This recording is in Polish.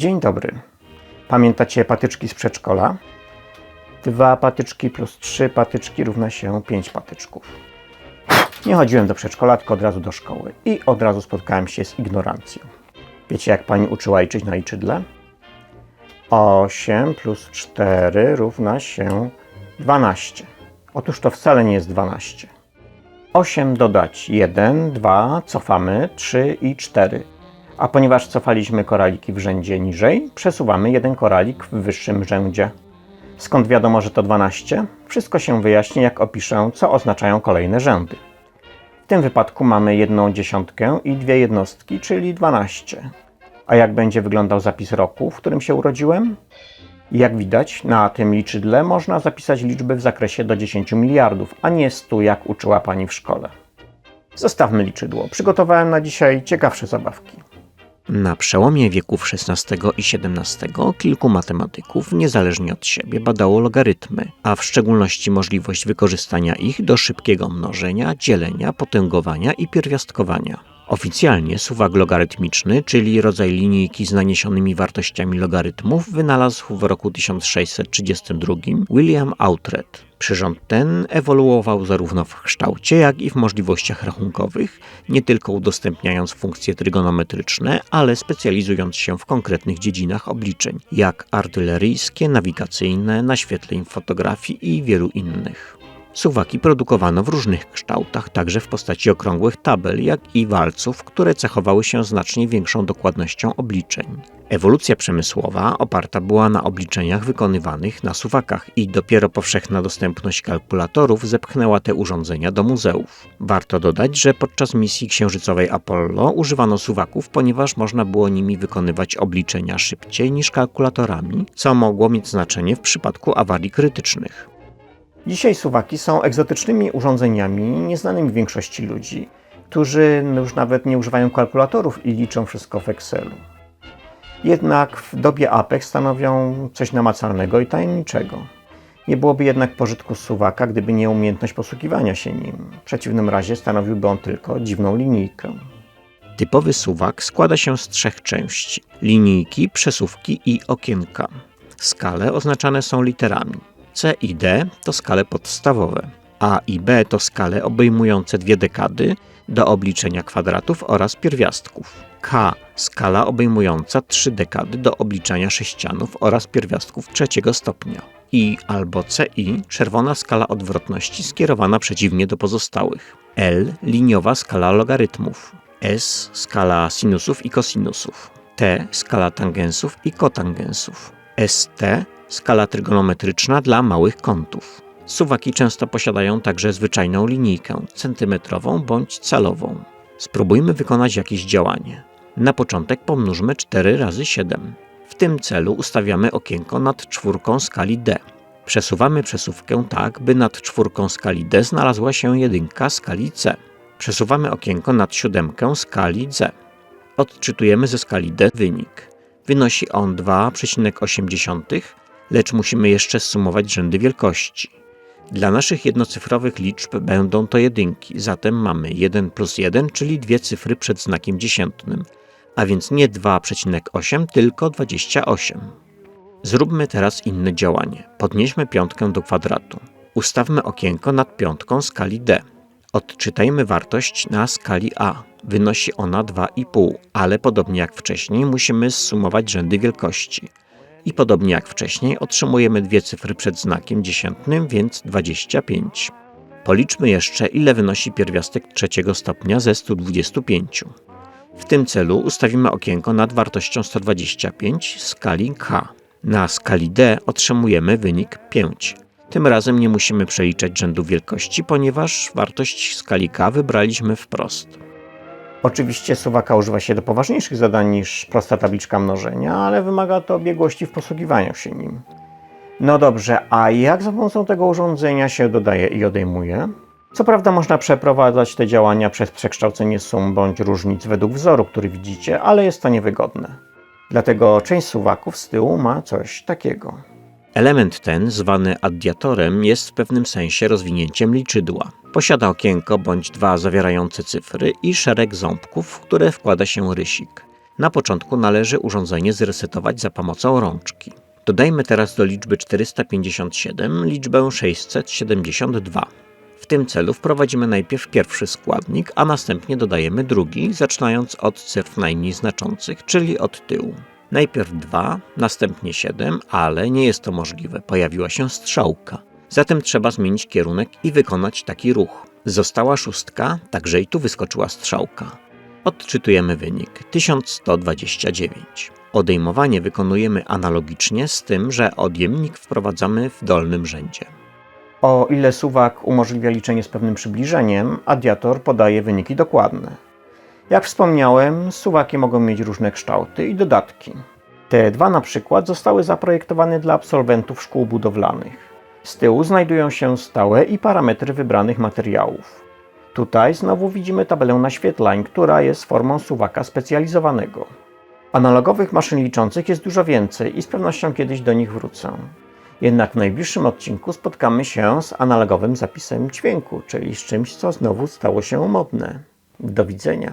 Dzień dobry. Pamiętacie patyczki z przedszkola? Dwa patyczki plus trzy patyczki równa się pięć patyczków. Nie chodziłem do przedszkola, tylko od razu do szkoły i od razu spotkałem się z ignorancją. Wiecie, jak pani uczyła liczyć na liczydle? 8 plus 4 równa się 12. Otóż to wcale nie jest 12. 8 dodać 1, 2, cofamy 3 i 4. A ponieważ cofaliśmy koraliki w rzędzie niżej, przesuwamy jeden koralik w wyższym rzędzie. Skąd wiadomo, że to 12? Wszystko się wyjaśni, jak opiszę, co oznaczają kolejne rzędy. W tym wypadku mamy jedną dziesiątkę i dwie jednostki, czyli 12. A jak będzie wyglądał zapis roku, w którym się urodziłem? Jak widać, na tym liczydle można zapisać liczby w zakresie do 10 miliardów, a nie 100, jak uczyła pani w szkole. Zostawmy liczydło. Przygotowałem na dzisiaj ciekawsze zabawki. Na przełomie wieków XVI i XVII kilku matematyków niezależnie od siebie badało logarytmy, a w szczególności możliwość wykorzystania ich do szybkiego mnożenia, dzielenia, potęgowania i pierwiastkowania. Oficjalnie suwak logarytmiczny, czyli rodzaj linijki z naniesionymi wartościami logarytmów, wynalazł w roku 1632 William Outred. Przyrząd ten ewoluował zarówno w kształcie, jak i w możliwościach rachunkowych, nie tylko udostępniając funkcje trygonometryczne, ale specjalizując się w konkretnych dziedzinach obliczeń, jak artyleryjskie, nawigacyjne, naświetleń fotografii i wielu innych. Suwaki produkowano w różnych kształtach, także w postaci okrągłych tabel, jak i walców, które cechowały się znacznie większą dokładnością obliczeń. Ewolucja przemysłowa oparta była na obliczeniach wykonywanych na suwakach i dopiero powszechna dostępność kalkulatorów zepchnęła te urządzenia do muzeów. Warto dodać, że podczas misji księżycowej Apollo używano suwaków, ponieważ można było nimi wykonywać obliczenia szybciej niż kalkulatorami, co mogło mieć znaczenie w przypadku awarii krytycznych. Dzisiaj suwaki są egzotycznymi urządzeniami nieznanymi większości ludzi, którzy już nawet nie używają kalkulatorów i liczą wszystko w Excelu. Jednak w dobie APEX stanowią coś namacalnego i tajemniczego. Nie byłoby jednak pożytku suwaka, gdyby nie umiejętność posługiwania się nim. W przeciwnym razie stanowiłby on tylko dziwną linijkę. Typowy suwak składa się z trzech części: linijki, przesuwki i okienka. Skale oznaczane są literami. C i D to skale podstawowe, A i B to skale obejmujące dwie dekady do obliczenia kwadratów oraz pierwiastków. K skala obejmująca trzy dekady do obliczania sześcianów oraz pierwiastków trzeciego stopnia. I albo CI czerwona skala odwrotności skierowana przeciwnie do pozostałych. L liniowa skala logarytmów. S skala sinusów i kosinusów. T skala tangensów i kotangensów. ST skala trygonometryczna dla małych kątów. Suwaki często posiadają także zwyczajną linijkę, centymetrową bądź calową. Spróbujmy wykonać jakieś działanie. Na początek pomnóżmy 4 razy 7. W tym celu ustawiamy okienko nad czwórką skali D. Przesuwamy przesuwkę tak, by nad czwórką skali D znalazła się jedynka skali C. Przesuwamy okienko nad siódemkę skali C. Odczytujemy ze skali D wynik. Wynosi on 2,8, lecz musimy jeszcze zsumować rzędy wielkości. Dla naszych jednocyfrowych liczb będą to jedynki, zatem mamy 1 plus 1, czyli dwie cyfry przed znakiem dziesiętnym, a więc nie 2,8, tylko 28. Zróbmy teraz inne działanie. Podnieśmy piątkę do kwadratu. Ustawmy okienko nad piątką skali D. Odczytajmy wartość na skali A. Wynosi ona 2,5, ale podobnie jak wcześniej musimy zsumować rzędy wielkości. I podobnie jak wcześniej otrzymujemy dwie cyfry przed znakiem dziesiętnym, więc 25. Policzmy jeszcze ile wynosi pierwiastek trzeciego stopnia ze 125. W tym celu ustawimy okienko nad wartością 125 skali K. Na skali D otrzymujemy wynik 5. Tym razem nie musimy przeliczać rzędu wielkości, ponieważ wartość skali K wybraliśmy wprost. Oczywiście suwaka używa się do poważniejszych zadań niż prosta tabliczka mnożenia, ale wymaga to biegłości w posługiwaniu się nim. No dobrze, a jak za pomocą tego urządzenia się dodaje i odejmuje? Co prawda można przeprowadzać te działania przez przekształcenie sum bądź różnic według wzoru, który widzicie, ale jest to niewygodne. Dlatego część suwaków z tyłu ma coś takiego. Element ten, zwany addiatorem, jest w pewnym sensie rozwinięciem liczydła. Posiada okienko bądź dwa zawierające cyfry i szereg ząbków, w które wkłada się rysik. Na początku należy urządzenie zresetować za pomocą rączki. Dodajmy teraz do liczby 457 liczbę 672. W tym celu wprowadzimy najpierw pierwszy składnik, a następnie dodajemy drugi, zaczynając od cyfr najmniej znaczących, czyli od tyłu. Najpierw 2, następnie 7, ale nie jest to możliwe, pojawiła się strzałka. Zatem trzeba zmienić kierunek i wykonać taki ruch. Została szóstka, także i tu wyskoczyła strzałka. Odczytujemy wynik 1129. Odejmowanie wykonujemy analogicznie z tym, że odjemnik wprowadzamy w dolnym rzędzie. O ile suwak umożliwia liczenie z pewnym przybliżeniem, adiator podaje wyniki dokładne. Jak wspomniałem, suwaki mogą mieć różne kształty i dodatki. Te dwa na przykład zostały zaprojektowane dla absolwentów szkół budowlanych. Z tyłu znajdują się stałe i parametry wybranych materiałów. Tutaj znowu widzimy tabelę naświetlań, która jest formą suwaka specjalizowanego. Analogowych maszyn liczących jest dużo więcej i z pewnością kiedyś do nich wrócę. Jednak w najbliższym odcinku spotkamy się z analogowym zapisem dźwięku, czyli z czymś, co znowu stało się modne. Do widzenia.